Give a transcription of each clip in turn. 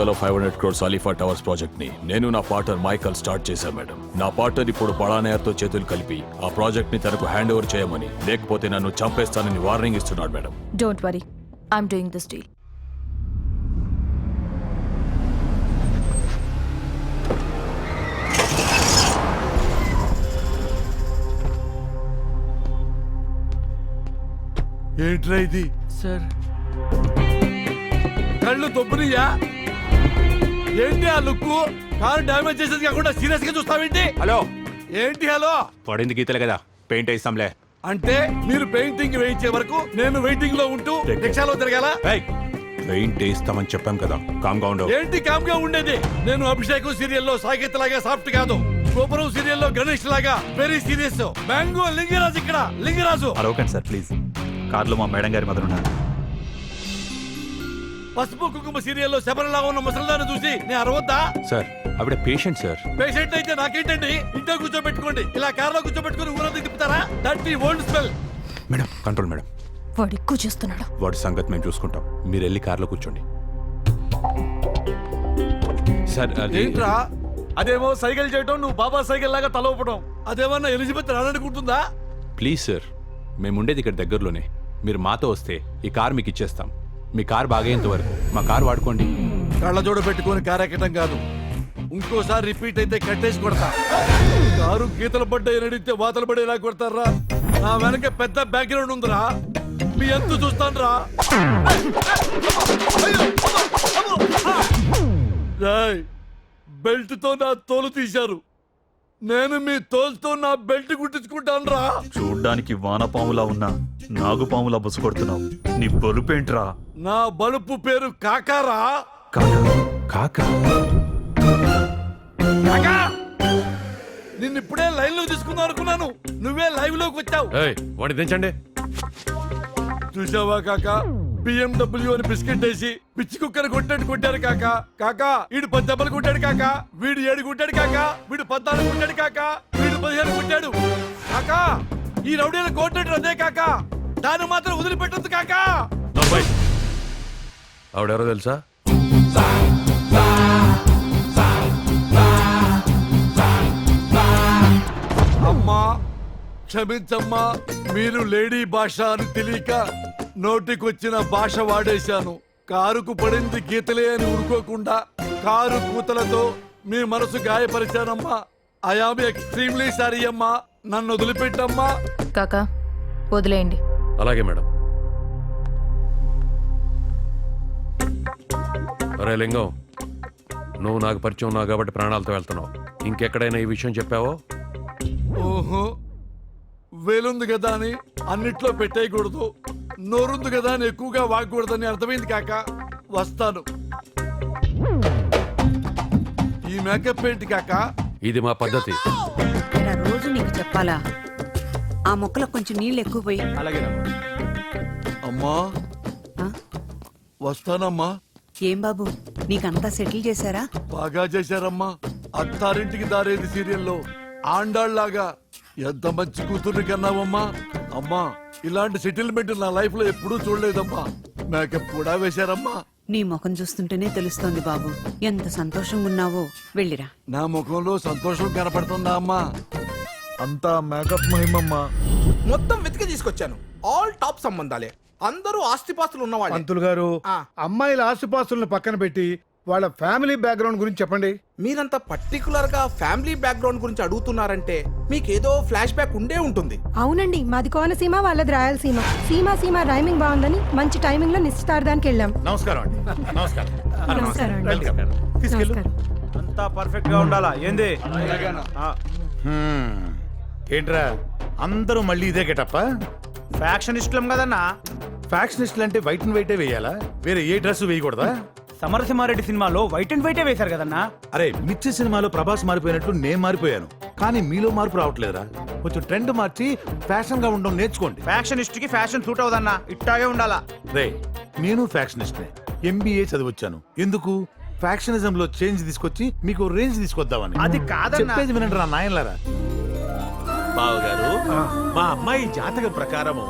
షార్జాలో five hundred crores Alifa Towers ప్రాజెక్ట్ని నేను నా పార్ట్నర్ మైకల్ స్టార్ట్ చేశాను మేడం. నా పార్ట్నర్ ఇప్పుడు పడానేయర్తో చేతులు కలిపి ఆ ప్రాజెక్ట్ని తనకు హ్యాండ్ ఓవర్ చేయమని లేకపోతే నన్ను చంపేస్తానని వార్నింగ్ ఇస్తున్నాడు madam. Don't worry I'm doing this deal ఏంట్రా ఇది? సార్ కళ్ళు తొబ్బునియా ఏంటి ఆ లుక్కు కారు డ్యామేజ్ చేసేది కాకుండా సీరియస్గా చూస్తావేంటి? హలో. ఏంటి హలో? పడింది గీతలే కదా పెయింట్ వేస్తాంలే అంటే మీరు పెయింటింగ్ వేయించే వరకు నేను వెయిటింగ్లో ఉంటూ రిక్షాలో తిరగాల? పెయింట్ వేస్తామని చెప్పాం కదా కామ్గా ఉండవు ఏంటి కామ్గా ఉండేది? నేను అభిషేకం సీరియల్లో సాకేత్ లాగా సాఫ్ట్ కాదు. గోపురం సీరియల్లో గణేష్ లాగా వెరీ సీరియస్ మ్యాంగో లింగరాజు ఇక్కడ లింగరాజు. అరవకండి సార్ ప్లీజ్ కార్లో మా మేడం గారి మదర్ ఉన్నారు పసుపు కుంకుమ సీరియల్లో శబరిలా ఉన్న ముసలిదాన్ని చూసి నేను అరవద్దా? సార్ ఆవిడ పేషెంట్ సార్. పేషెంట్ అయితే నాకేంటండి? ఇంట్లో కూర్చోబెట్టుకోండి. ఇలా కార్లో కూర్చోబెట్టుకుని ఊరంతా తిప్పుతారా? That old smell madam control madam. వాడు ఎక్కువ చేస్తున్నాడు. వాడి సంగతి మేము చూసుకుంటాం. మీరు వెళ్ళి కార్లో కూర్చోండి. సార్ అది ఏంట్రా? అదేమో సైకిల్ చేయటం నువ్వు బాబా సైకిల్ లాగా తల ఊపడం అదేమన్నా ఎలిజబెత్ రాననుకుంటుందా ప్లీజ్ సార్. మేము ఉండేది ఇక్కడ దగ్గరలోనే. మీరు మాతో వస్తే ఈ కార్ మీకు ఇచ్చేస్తాం. మీ కార్ బాగేంత వరకు. మా కార్ వాడుకోండి. కళ్ళ జోడ పెట్టుకొని కారెక్కటం కాదు. ఇంకోసారి రిపీట్ అయితే కట్టేసి కొడతా. కారు గీతలు పడ్డాయి నడితే వాతలు పడేలా కొడతారా? నా వెనక పెద్ద బ్యాక్గ్రౌండ్ ఉందిరా. మీ ఎంత చూస్తాను రాయ్ బెల్ట్తో నా తోలు తీశారు. నేను మీ తోలుతో నా బెల్ట్ కుట్టించుకుంటాను రా చూడ్డానికి వానపాములా ఉన్నా నాగుపాములా బుస కొడుతున్నావు. నీ బలుపేంట్రా? నా బలుపు పేరు కాకారా? కాకా? కాక? నిన్ను ఇప్పుడే లైన్లో తీసుకుందాం అనుకున్నాను. నువ్వే లైవ్లోకి వచ్చావు వాడిని దించండి. చూసావా కాక? బిఎండబ్ల్యూ అని బిస్కెట్ వేసి పిచ్చి కుక్కర్ కొట్టాడు కొట్టారు కాక. కాక వీడు పది దెబ్బలు కొట్టాడు కాక. వీడు ఏడు కొట్టాడు కాక. వీడు పద్నాలుగు కొట్టాడు కాక. వీడు పదిహేను కొట్టాడు. కాక ఈ రౌడీలు కొట్టాడు అదే కాక. దాన్ని మాత్రం వదిలిపెట్టద్దు కాక. ఆవిడెవరో తెలుసా? అమ్మా క్షమించమ్మా మీరు లేడీ భాష అని తెలియక నోటికొచ్చిన భాష వాడేశాను. కారుకు పడింది గీతలే అని ఊరుకోకుండా కారు కూతలతో మీ మనసు గాయపరిచానమ్మా. ఐఆమ్ ఎక్స్ట్రీమ్లీ సారీ అమ్మా. నన్ను వదిలిపెట్టమ్మా. కాకా వదిలేయండి. అలాగే మేడం. అరే లింగం నువ్వు నాకు పరిచయం ఉన్నావు కాబట్టి ప్రాణాలతో వెళ్తున్నావు. ఇంకెక్కడైనా ఈ విషయం చెప్పావో? ఓహో వేలుంది కదా అని అన్నిట్లో పెట్టేయకూడదు. నోరుంది కదా అని ఎక్కువగా వాగకూడదని అర్థమైంది కాక వస్తాను. ఈ మేకప్ ఏంటి కాక? ఇది మా పద్ధతి. ఇలా రోజు నీకు చెప్పాలా? ఆ మొక్కలకు కొంచెం నీళ్ళు ఎక్కువ పోయి. అమ్మా ఆ? వస్తానమ్మా. ఏం బాబు? నీకంతా సెటిల్ చేశారా? బాగా చేశారమ్మా. అత్తారింటికి దారేది సీరియల్లో ఆండాళ్ళాగా. ఎంత మంచి కూతుర్ని కన్నావమ్మా? అమ్మా ఇలాంటి సెటిల్మెంట్ నా లైఫ్లో ఎప్పుడూ చూడలేదమ్మా. మేకప్ కూడా వేశారమ్మా. నీ ముఖం చూస్తుంటేనే తెలుస్తోంది బాబు. ఎంత సంతోషంగా ఉన్నావో. వెళ్ళిరా. నా ముఖంలో సంతోషం కనపడుతుందా అమ్మా? అంతా మేకప్ మహిమమ్మా. మొత్తం వెతికి తీసుకొచ్చాను. ఆల్ టాప్ సంబంధాలే. అందరూ ఆస్తిపాస్తులు ఉన్నవాళ్ళే. పంతులు గారు ఆ. అమ్మాయిల ఆస్తిపాస్తులను పక్కన పెట్టి వాళ్ళ ఫ్యామిలీ బ్యాక్గ్రౌండ్ గురించి చెప్పండి. మీరంత పర్టికులర్గా ఫ్యామిలీ బ్యాక్గ్రౌండ్ గురించి అడుగుతున్నారంటే మీకేదో ఫ్లాష్ బ్యాక్ ఉండే ఉంటుంది. అవునండి మాది కోనసీమ వాళ్ళది రాయలసీమ సీమ. సీమ రైమింగ్ బాగుందని మంచి టైమింగ్లో నిశ్చితార్థానికి వెళ్ళాం. నమస్కారం అండి. నమస్కారం. నమస్కారం. అండి. నమస్కారం. అంతా పర్ఫెక్ట్గా ఉండాలా? ఏంది? ఏంట్రా? అందరూ మళ్ళీ ఇదే గెటప్ప? ఫ్యాక్షనిస్టులం కదన్నా? ఫ్యాక్షనిస్టులు అంటే వైట్ అండ్ వైటే వేయాలా? వేరే ఏ డ్రెస్ వేయకూడదా? సమరసింహారెడ్డి సినిమాలో వైట్ అండ్ వైటే వేశారు కదన్నా? అరే మిర్చి సినిమాలో ప్రభాస్ మారిపోయినట్లు నేను మారిపోయాను. కానీ మీలో మార్పు రావట్లేదురా. కొంచెం ట్రెండ్ మార్చి ఫ్యాషన్గా ఉండడం నేర్చుకోండి. ఫ్యాక్షనిస్ట్కి ఫ్యాషన్ సూట్ అవుదన్నా ఇట్టాగే ఉండాలా? రే నేను ఫ్యాక్షనిస్ట్ ఎంబీఏ చదివొచ్చాను. ఎందుకు? ఫ్యాక్షనిజం లో చేంజ్ తీసుకొచ్చి మీకు రేంజ్ తీసుకొద్దామని. అది కాదన్నా. చెప్పేది వినండి రా నాయనలారా. బావగారు మా అమ్మాయి జాతకం ప్రకారము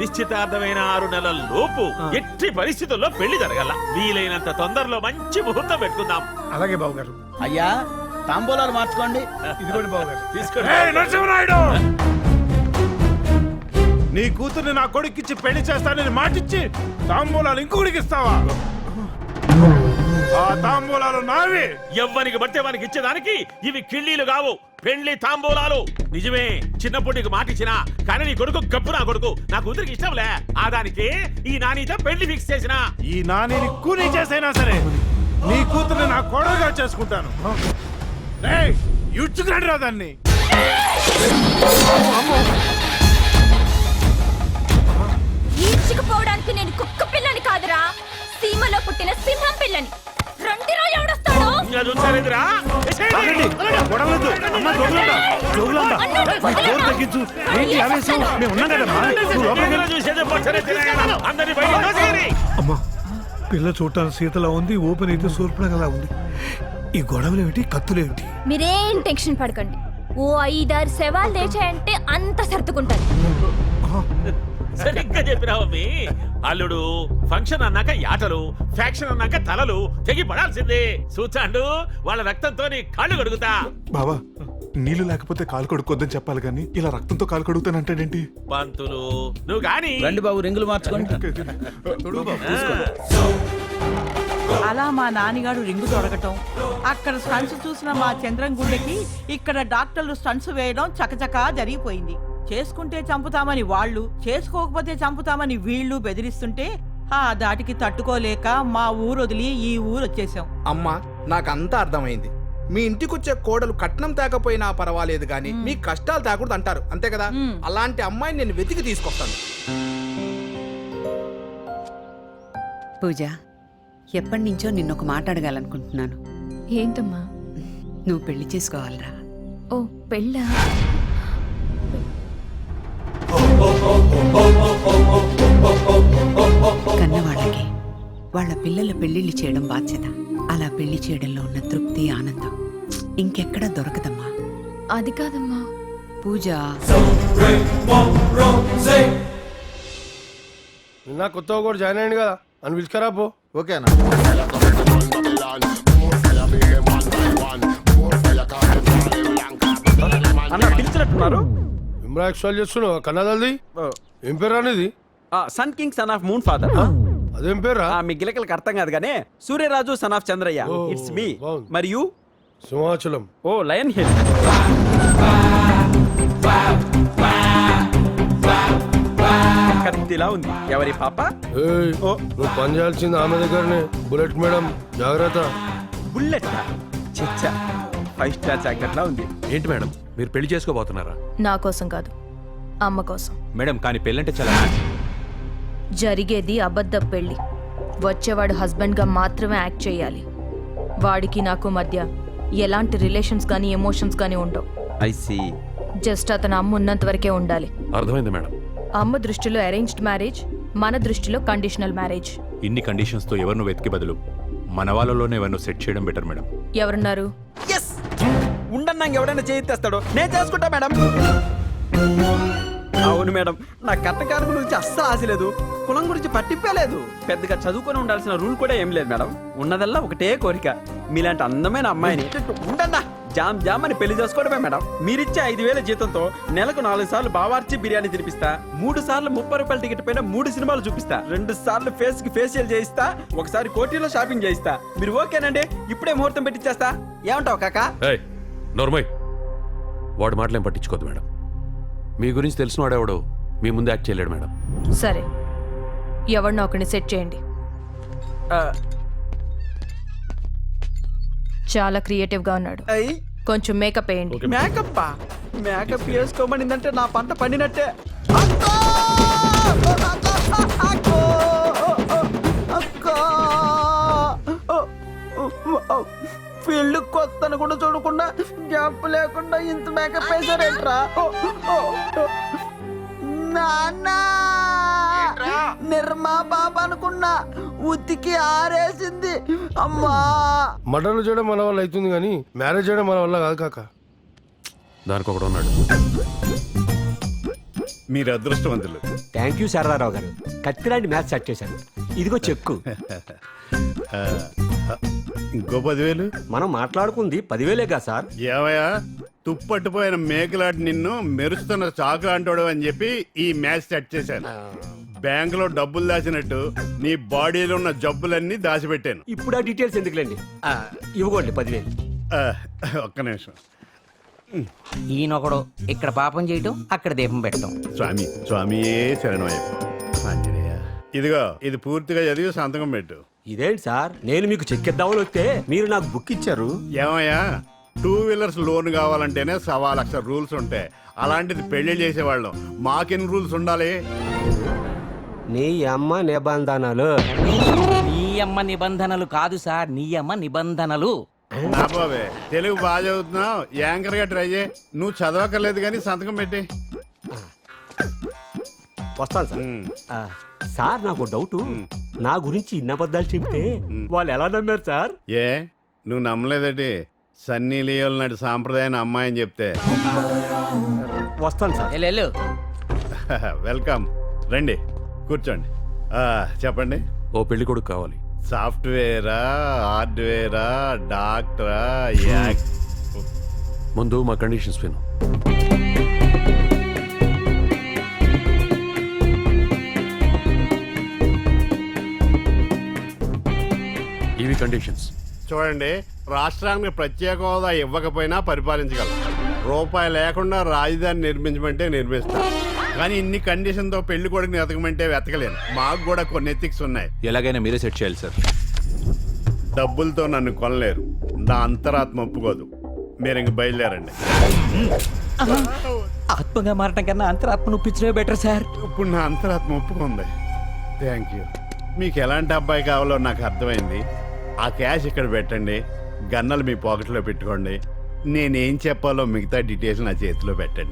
నిశ్చితార్థమైన ఆరు నెలల లోపు ఎట్టి పరిస్థితుల్లో పెళ్ళి జరగల. వీలైనంత తొందరలో మంచి ముహూర్తం పెట్టుకుందాం. అలాగే బాబు గారు. అయ్యా తాంబూలాలు మార్చుకోండి. ఇదిగోండి బాబు గారు. తీసుకోండి. నరసింహనాయుడు! నీ కూతుర్ని నా కొడుకిచ్చి పెళ్ళి చేస్తానని మాటిచ్చి తాంబూలాలు ఇంకొకడికి ఇస్తావా? ఆ తాంబూలాలు నావి. ఎవ్వనికి బట్టే వానికి ఇచ్చేదానికి ఇవి కిళ్ళీలు కావు. పెళ్ళి తాంబూలాలు. నిజమే చిన్నప్పుడు నీకు మాట ఇచ్చినా కానీ నీ కొడుకు గప్పు నా కొడుకు నా కూతురికి ఇష్టంలే ఆ దానికి ఈ నానితో పెళ్ళి ఫిక్స్ చేసిన. ఈ నానిని కూనీ చేసైనా సరే నీ కూతుర్ని నా కోడలుగా చేసుకుంటాను. రా దాన్ని. ఈడ్చుకుపోవడానికి నేను కుక్క పిల్లని కాదురా. సీమలో పుట్టిన సింహం పిల్లని. అమ్మ, తగ్గించు ఏంటి ఆవేశం? మేము ఉన్నాం కదమ్మా. నువ్వు లోపలికి. చూసేదే పిల్ల చూడటానికి సీతలా ఉంది ఓపెన్ అయితే సూర్పణగలా ఉంది. ఈ గొడవలేమిటి? కత్తులేమిటి? మీరేం టెన్షన్ పడకండి. ఓ ఐదారు శవాలు లేచాయంటే అంత సర్దుకుంటాను సరిగ్గా చెప్పినావమ్మి అల్లుడు ఫంక్షన్ అన్నాక యాటలు ఫ్యాక్షన్ అన్నాక తలలు తెగి పడాల్సిందే. చూచాండు వాళ్ళ రక్తంతో నీ కాళ్ళు కడుగుతా. బావా నీళ్ళు లేకపోతే కాలు కడుక్కోద్దని చెప్పాలి కానీ ఇలా రక్తంతో కాలు కడుగుతానంటాడేంటి పంతులు నువ్వు గాని. రండి బాబు రింగులు మార్చుకోండి. అలా మా నాన్నగారు రింగు తొడగటం. అక్కడ స్టన్స్ చూసిన మా చంద్రం గుండెకి ఇక్కడ డాక్టర్లు స్టన్స్ వేయడం చకచకా జరిగిపోయింది. చేసుకుంటే చంపుతామని వాళ్ళు చేసుకోకపోతే చంపుతామని వీళ్ళు బెదిరిస్తుంటే ఆ దాటికి తట్టుకోలేక మా ఊరు వదిలి ఈ ఊరు వచ్చేసాం. అమ్మా నాకంతా అర్థమైంది. మీ ఇంటికొచ్చే కోడలు కట్నం తేకపోయినా పర్వాలేదు కానీ మీ కష్టాలు తేకూడదు అంటారు అంతే కదా. అలాంటి అమ్మాయిని నేను వెతికి తీసుకొస్తాను. పూజ ఎప్పటి నుంచో నిన్న ఒక మాట అడగాలనుకుంటున్నాను. ఏంటమ్మా? నువ్వు పెళ్ళి చేసుకోవాలరా. ఓ పెళ్ళా? కన్నవాళ్ళకి వాళ్ళ పిల్లల పెళ్ళిళ్ళు చేయడం బాధ్యత. అలా పెళ్ళి చేయడంలో ఉన్న తృప్తి ఆనందం ఇంకెక్కడా దొరకదమ్మా. అది కాదమ్మా. పూజ. నిన్న కొత్తగా కూడా జాయిన్ అయ్యండి కదా అని పిలుచుకరా పో. ఓకేనా? అన్న పిలిచినట్టున్నారు. ఇమ్రా ఎక్స్ట్రాల్ చేస్తున్నావు కన్నదల్ది? ఏం పేరు అనేది sun king son of moon father అదేం పేరా మీ గిలకలకు అర్థం కాదు కానీ Suryaraju son of Chandraiah it's me. మరియు? సింహాచలం. ఓ లయన్ హిల్ కత్తిలా ఉంది. ఎవరి పాప? ఏయ్, నువ్వు పని చేయాల్సింది ఆమె దగ్గరనే. బుల్లెట్ మేడం జాగ్రత్త. బుల్లెట్ చిచ్చా ఫైవ్ స్టార్ జాకెట్ లా ఉంది. ఏంటి మేడం మీరు పెళ్ళి చేసుకోబోతున్నారా? నా కోసం కాదు. అమ్మ కోసం. మేడం కానీ పెళ్ళంటే చాలా జరిగేది అబద్ధ పెళ్ళి వచ్చేవాడు హస్బెండ్గా మాత్రమే యాక్ట్ చేయాలి. వాడికి నాకు మధ్య ఎలాంటి రిలేషన్స్ కానీ ఎమోషన్స్ కానీ ఉండవు. I C. జస్ట్ అతను అమ్మ ఉన్నంత వరకే ఉండాలి. అర్థమైంది మేడం. అమ్మ దృష్టిలో అరేంజ్డ్ మ్యారేజ్ మన దృష్టిలో కండిషనల్ మ్యారేజ్ ఇన్ని కండిషన్స్తో ఎవరిను వెతికి బదులు మన వాళ్ళలోనే ఎవరిను సెట్ చేయడం బెటర్ మేడం. ఎవరున్నారు? ఎస్ ఉండన్నాక ఎవడైనా చేయిస్తాడో నేను చేసుకుంటా మేడం. అవును మేడం. నా కట్టకారు గురించి అస్సలు ఆశ లేదు. కులం గురించి పట్టింపే లేదు. పెద్దగా చదువుకొని ఉండాల్సిన రూల్ కూడా ఏం లేదు మేడం. ఉన్నదల్లా ఒకటే కోరిక. మీలాంటి అందమైన అమ్మాయిని ఉండన్నా? జామ్ జామ్ అని పెళ్ళి చేసుకోవడమే మేడం. మీరిచ్చే ఐదు వేల జీతంతో నెలకు నాలుగు సార్లు బావార్చి బిర్యానీ తినిపిస్తా మూడు సార్లు ముప్పై రూపాయల టికెట్ పైన మూడు సినిమాలు చూపిస్తా రెండు సార్లు ఫేస్కి ఫేషియల్ చేయిస్తా ఒకసారి కోటీలో షాపింగ్ చేయిస్తా. మీరు ఓకేనండి? ఇప్పుడే ముహూర్తం పెట్టిచ్చేస్తా. ఏమంటావు కాకా? ఏయ్ నోర్మయ్. వాడు మాటలేం పట్టించుకోదు మేడం. మీ గురించి తెలిసిన వాడెవడో మీ ముందు యాక్ట్ చేయలేడు మేడం. సరే. ఎవరినో ఒకరిని సెట్ చేయండి. చాలా క్రియేటివ్గా ఉన్నాడు. అయ్యి కొంచెం మేకప్ వేయండి. మేకప్ మేకప్ వేసుకోమనిందంటే నా పంట పండినట్టే. అక్కో! అక్కో! అక్కో! ఫీల్డ్ కొత్తను కూడా చూడకుండా గ్యాప్ లేకుండా ఇంత మేకప్ వేసారేంట్రా ఓ, ఓ, ఓ. నాన్న నిర్మా బాబా అనుకున్నా ఉతికి ఆరేసింది. అమ్మా. మటన్ చేయడం మన వల్ల అవుతుంది కానీ మ్యారేజ్ చేయడం మన వల్ల కాదు కాక. దానికి ఒకడు ఉన్నాడు. మీరు అదృష్టవంతులు. థ్యాంక్ యూ శారదారావు గారు. కత్తిలాంటి మ్యాచ్ సెట్ చేశాను ఇదిగో చెక్కు. ఇంకో పదివేలు? మనం మాట్లాడుకుంది పదివేలేగా సార్. ఏవయ్యా తుప్పట్టుపోయిన మేకలాంటి నిన్ను మెరుస్తున్న చాకు అంటాడు అని చెప్పి ఈ మ్యాచ్ సెట్ చేశాను. బ్యాంకులో డబ్బులు దాచినట్టు నీ బాడీలో ఉన్న జబ్బులన్నీ దాచిపెట్టాను. ఇప్పుడు ఆ డీటెయిల్స్ ఎందుకులేండి? ఆ, ఇవ్వకోండి పదివేలు. ఆ, ఒక్క నిమిషం. ఈయనొకడు ఇక్కడ పాపం చేయటం అక్కడ దీపం పెట్టడం స్వామి స్వామియే శరణమయ్యప్ప ఆంజనేయ. ఇదిగో ఇది పూర్తిగా చదివి సంతకం పెట్టు. ఇదేంటి సార్? నేను మీకు చెక్ ఇద్దామని వస్తే మీరు నాకు బుక్ ఇచ్చారు. ఏమయ్యా? టూ వీలర్స్ లోన్ కావాలంటేనే సవా లక్ష రూల్స్ ఉంటాయి అలాంటిది పెళ్ళి చేసేవాళ్ళం. మాకెన్ని రూల్స్ ఉండాలి? నీ అమ్మ నిబంధనలు. నీ అమ్మ నిబంధనలు కాదు సార్ నీ అమ్మ నిబంధనలు. నా బాబే తెలుగు బాగా చదువుతున్నావు. యాంకర్గా ట్రై చేయి. నువ్వు చదవక్కర్లేదు కానీ సంతకం పెట్టి. వస్తాను సార్. ఆ, సార్ నాకు డౌట్. నా గురించి ఇన్న అబద్ధాలు చెప్తే వాళ్ళు ఎలా నమ్మారు సార్? ఏ నువ్వు నమ్మలేదటి? సన్నీ లియోల్ నాటి సాంప్రదాయాన్ని అమ్మాయి అని చెప్తే. వస్తాను సార్. వెళ్ళు. వెల్కమ్. రండి కూర్చోండి. ఆ, చెప్పండి. ఓ పెళ్ళి కొడుకు కావాలి. సాఫ్ట్వేరా హార్డ్వేరా డాక్టరా యాక్ ముందు మా కండిషన్స్ విను. ఇవి కండిషన్స్. చూడండి రాష్ట్రానికి ప్రత్యేక హోదా ఇవ్వకపోయినా పరిపాలించగలం. రూపాయి లేకుండా రాజధాని నిర్మించమంటే నిర్మిస్తాం. కానీ ఇన్ని కండిషన్తో పెళ్ళి కొడుకుని వెతకమంటే వెతకలేను. మాకు కూడా కొన్ని ఎథిక్స్ ఉన్నాయి. ఎలాగైనా మీరే సెట్ చేయాలి సార్. డబ్బులతో నన్ను కొనలేరు. నా అంతరాత్మ ఒప్పుకోదు. మీరు ఇంక బయలుదేరండి. ఆత్మగా మారటం కన్నా అంతరాత్మ నొప్పించడమే బెటర్ సార్. ఇప్పుడు నా అంతరాత్మ ఒప్పుకుంది. Thank you. మీకు ఎలాంటి అబ్బాయి కావాలో నాకు అర్థమైంది. ఆ క్యాష్ ఇక్కడ పెట్టండి. గన్నలు మీ పాకెట్లో పెట్టుకోండి. నేనేం చెప్పాలో మిగతా డీటెయిల్స్ నా చేతిలో పెట్టండి.